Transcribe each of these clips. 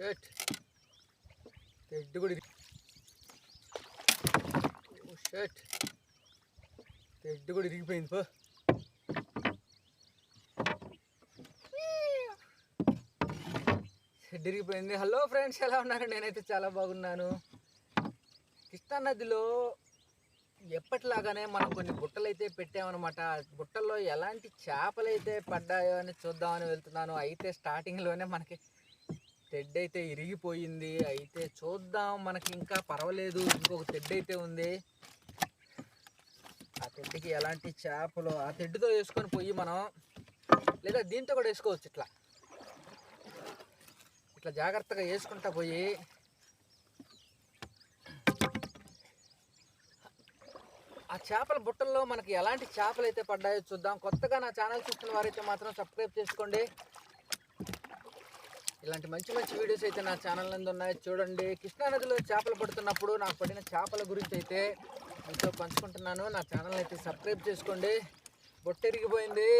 Shirt. తెడ్డు కూడా shirt. తెడ్డు కూడా ఇరిగిపోయింది పో. షెడ్ ఇరిగిపోయింది. హలో ఫ్రెండ్స్ ఎలా ఉన్నారు? నేనైతే చాలా బాగున్నాను. కృష్ణా నదిలో ఎప్పటిలాగానే మనం కొన్ని బుట్టలు అయితే పెట్టామన్నమాట. బుట్టల్లో ఎలాంటి చేపలు అయితే పడ్డాయో అని చూద్దామని వెళ్తున్నాను. అయితే స్టార్టింగ్లోనే మనకి తెడ్డు అయితే ఇరిగిపోయింది. అయితే చూద్దాం. మనకి ఇంకా పర్వాలేదు. ఇంకొక తెడ్డు అయితే ఉంది. ఆ తెడ్డుకి ఎలాంటి చేపలు? ఆ తెడ్డుతో వేసుకొని పోయి మనం లేదా దీంతో కూడా వేసుకోవచ్చు ఇట్లా. ఇట్లా జాగ్రత్తగా వేసుకుంటా పోయి. ఆ చేపల బుట్టల్లో మనకి ఎలాంటి చేపలు అయితే పడ్డాయో చూద్దాం. కొత్తగా నా ఛానల్ చూస్తున్న వారైతే మాత్రం సబ్స్క్రైబ్ చేసుకోండి. ఇలాంటి మంచి మంచి వీడియోస్ అయితే నా ఛానల్ నందు ఉన్నాయి. చూడండి. కృష్ణానదిలో చేపలు పడుతున్నప్పుడు నాకు పడిన చేపల గురించి అయితే మీతో పంచుకుంటున్నాను. నా ఛానల్ అయితే సబ్స్క్రైబ్ చేసుకోండి. బుట్ట ఇరిగిపోయింది.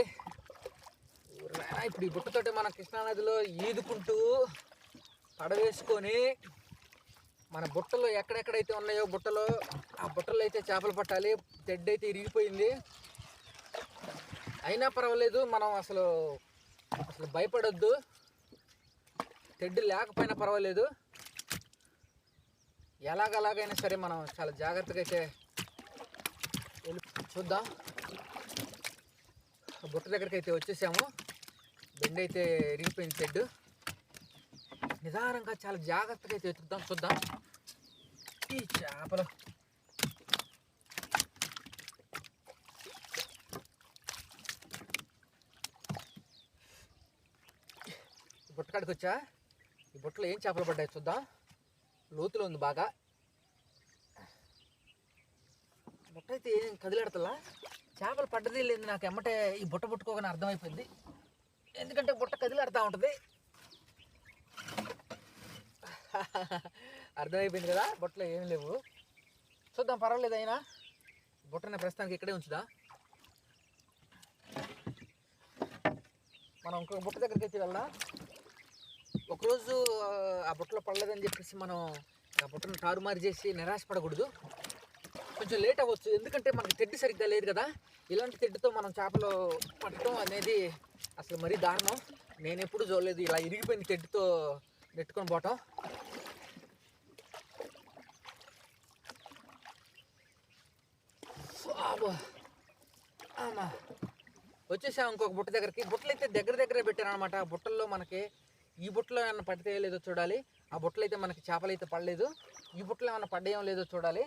ఇప్పుడు ఈ బుట్టతోటి మన కృష్ణానదిలో ఈదుకుంటూ పడవేసుకొని మన బుట్టలో ఎక్కడెక్కడైతే ఉన్నాయో బుట్టలో ఆ బుట్టలో అయితే చేపలు పట్టాలి. తెడ్డు అయితే ఇరిగిపోయింది. అయినా పర్వాలేదు మనం అసలు అసలు భయపడొద్దు. తెడ్డు లేకపోయినా పర్వాలేదు. ఎలాగలాగైనా సరే మనం చాలా జాగ్రత్తగా అయితే వెళ్ళి చూద్దాం. బుట్ట దగ్గరికి అయితే వచ్చేసాము. బెండ్ అయితే ఎరిగిపోయింది తెడ్డు నిదానంగా చాలా జాగ్రత్తగా అయితే వెతుకుదాం చూద్దాం. ఈ చేపలు. బుట్టకాడికి వచ్చా? ఈ బుట్టలో ఏం చేపలు పడ్డాయి చూద్దాం. లోతులో ఉంది బాగా. బుట్ట అయితే ఏం కదిలాడతలా? చేపలు పడ్డది లేదు నాకు ఎమ్మటే ఈ బుట్ట పుట్టుకోగానే అర్థమైపోయింది. ఎందుకంటే బుట్ట కదిలాడుతూ ఉంటుంది. అర్థమైపోయింది కదా? బుట్టలో ఏం లేవు. చూద్దాం పర్వాలేదు అయినా. బుట్టని ప్రస్తుతానికి ఇక్కడే ఉంచుదా. మనం ఇంకొక బుట్ట దగ్గరికి అయితే వెళ్దాం. ఒకరోజు ఆ, బుట్టలో పడలేదని చెప్పేసి మనం ఆ బుట్టను తారుమారు చేసి నిరాశపడకూడదు. కొంచెం లేట్ అవ్వచ్చు. ఎందుకంటే మనకి తెడ్డు సరిగ్గా లేదు కదా. ఇలాంటి తెడ్డుతో మనం చేపలు పట్టడం అనేది అసలు మరీ దారుణం. నేను ఎప్పుడు చూడలేదు. ఇలా ఇరిగిపోయిన తెడ్డుతో నెట్టుకొని పోవటం. ఆమా. వచ్చేసాం ఇంకొక బుట్ట దగ్గరికి. బుట్టలు అయితే దగ్గర దగ్గరే పెట్టారనమాట అనమాట బుట్టల్లో మనకి ఈ బుట్టలో ఏమైనా పడితే లేదో చూడాలి. ఆ బుట్టలు అయితే మనకి చేపలు అయితే పడలేదు. ఈ బుట్టలో ఏమైనా పడ్డాయో లేదో చూడాలి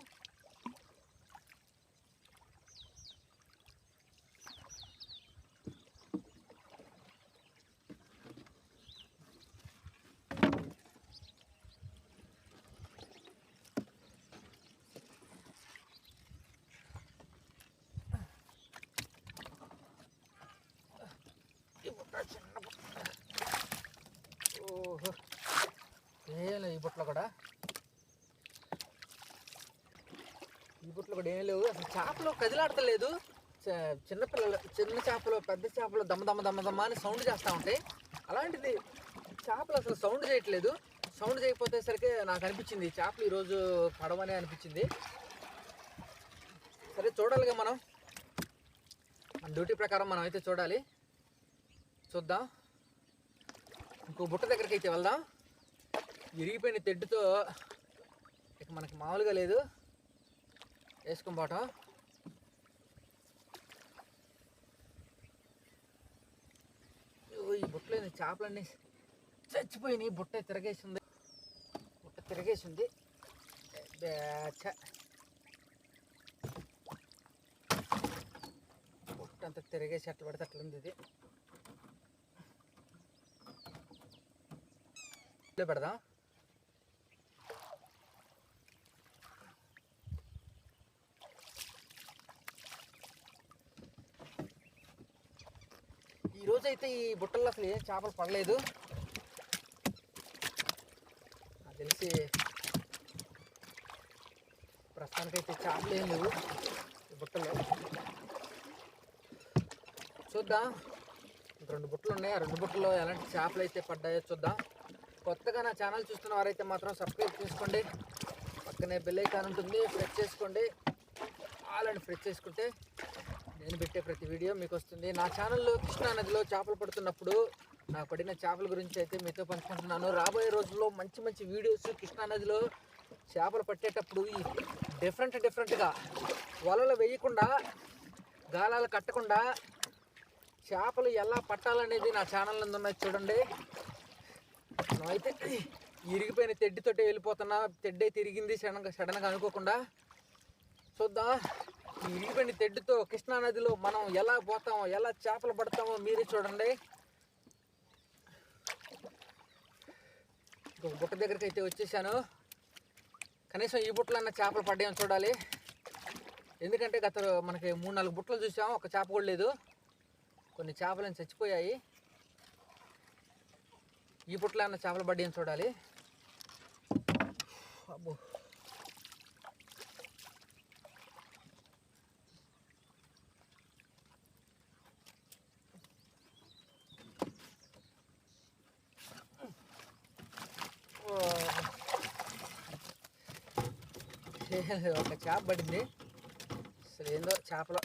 ఈ బుట్ట చిన్న బుట్ట ఓహో ఏం ఈ బుట్టలో కూడా ఈ కూడా ఏం లేవు. అసలు చేపలు కదిలాడతలేదు. చిన్నపిల్లలు చిన్న చేపలు పెద్ద చేపలు దమ్మ దమ్మ దమ్మ దమ్మ అని సౌండ్ చేస్తూ ఉంటాయి. అలాంటిది చేపలు అసలు సౌండ్ చేయట్లేదు. సౌండ్ చేయకపోతేసరికి నాకు అనిపించింది చేపలు ఈరోజు పడవనే అనిపించింది. సరే చూడాలిగా మనం. మన డ్యూటీ ప్రకారం మనం అయితే చూడాలి. చూద్దాం. ఇంకో బుట్ట దగ్గరికి అయితే వెళ్దాం. విరిగిపోయిన తెడ్డుతో ఇక మనకి మామూలుగా లేదు. వేసుకొని పోవటం ఈ బుట్టలో చేపలన్నీ చచ్చిపోయినాయి. బుట్ట తిరగేసింది. బుట్ట తిరగేసింది. బుట్ట అంతా తిరగేసి అట్లా పడితే అట్లా ఉంది ఇది. పెడదాం ఈ రోజు అయితే ఈ బుట్టల్లో అసలు ఏం చేపలు పడలేదు. నాకు తెలిసి ప్రస్తుతానికైతే చేపలు ఏం లేవు ఈ బుట్టలు చూద్దాం. రెండు బుట్టలు ఉన్నాయి. ఆ రెండు బుట్టలో ఎలాంటి చేపలు అయితే పడ్డాయో చూద్దాం. కొత్తగా నా ఛానల్ చూస్తున్న వారైతే మాత్రం సబ్స్క్రైబ్ చేసుకోండి. పక్కనే బెల్ ఐకాన్ ఉంటుంది. ప్రెస్ చేసుకోండి. ఆల్ అండ్ ప్రెస్ చేసుకుంటే నేను పెట్టే ప్రతి వీడియో మీకు వస్తుంది నా ఛానల్లో కృష్ణా నదిలో చేపలు పడుతున్నప్పుడు నా పడిన చేపల గురించి అయితే మీతో పంచుకుంటున్నాను. రాబోయే రోజుల్లో మంచి మంచి వీడియోస్ కృష్ణా నదిలో చేపలు పట్టేటప్పుడు ఈ డిఫరెంట్ డిఫరెంట్గా వలలు వేయకుండా గాలాలు కట్టకుండా చేపలు ఎలా పట్టాలనేది నా ఛానల్ నందు ఉన్నది చూడండి. అయితే ఇరిగిపోయిన తెడ్డితోటి వెళ్ళిపోతున్నా. తెడ్డే తిరిగింది సడన్గా సడన్గా అనుకోకుండా. చూద్దాం. ఈ ఇరిగిపోయిన తెడ్డుతో కృష్ణా నదిలో మనం ఎలా పోతామో ఎలా చేపలు పడతామో మీరే చూడండి. ఇంకొక బుట్ట దగ్గరికి అయితే వచ్చేసాను. కనీసం ఈ బుట్టలన్న చేపలు పడ్డాయని చూడాలి. ఎందుకంటే గత మనకి మూడు నాలుగు బుట్టలు చూసాం ఒక చేప కూడా లేదు. కొన్ని చేపలు చచ్చిపోయాయి. ఈ బుట్టలో చేపలు పడ్డాయని చూడాలి. అబ్బో. ఒక చేప పడింది. అసలు ఏందో చేపలో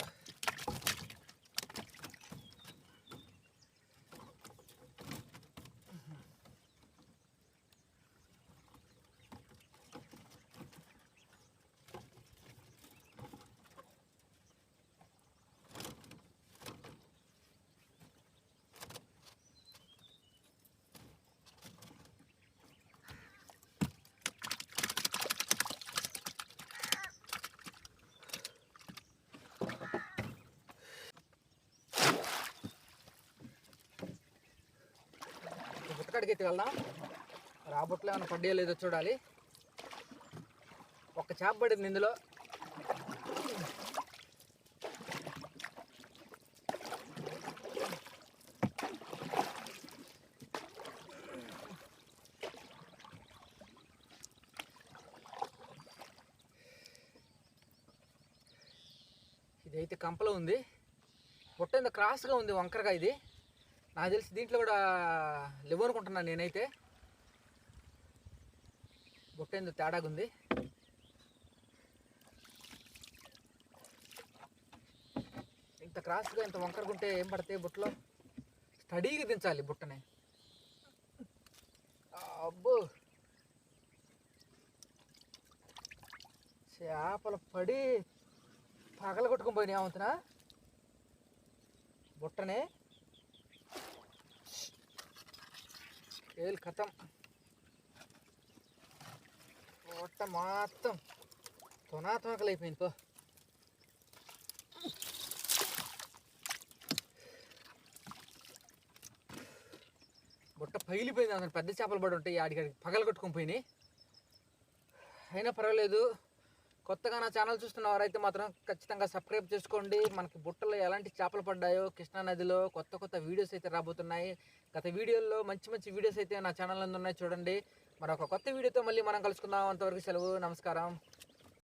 బుట్టకాడికి ఎత్తుకెళ్దాం రాబొట్లో ఏమైనా పడ్డే లేదో చూడాలి. ఒక్క చేప పడింది ఇందులో. ఇదైతే కంపలో ఉంది. బుట్ట క్రాస్గా ఉంది వంకరగా ఇది. నాకు తెలిసి దీంట్లో కూడా లివ్ అనుకుంటున్నాను నేనైతే. బుట్ట ఏందో తేడాగా ఉంది ఇంత క్రాస్గా ఇంత వంకరగా ఉంటే ఏం పడతాయి బుట్టలో? స్టడీగా దించాలి బుట్టని. అబ్బో! చేపలు పడి పగల కొట్టుకుని పోయినాయి అవుతున్నా బుట్టనే. ఏల్ కథం. పొట్ట మొత్తం తునాత్మకలు అయిపోయింది పో. బుట్ట పగిలిపోయింది అసలు పెద్ద చేపలు పడి ఉంటాయి ఆడికి పగలగొట్టుకొని పోయినాయి. అయినా పర్వాలేదు. కొత్తగా నా ఛానల్ చూస్తున్న వారైతే మాత్రం ఖచ్చితంగా సబ్స్క్రైబ్ చేసుకోండి. మనకి బుట్టలో ఎలాంటి చేపలు పడ్డాయో కృష్ణా నదిలో కొత్త కొత్త వీడియోస్ అయితే రాబోతున్నాయి. గత వీడియోల్లో మంచి మంచి వీడియోస్ అయితే నా ఛానల్ ఉన్నాయి చూడండి. మరొక కొత్త వీడియోతో మళ్ళీ మనం కలుసుకుందాం. అంతవరకు సెలవు నమస్కారం.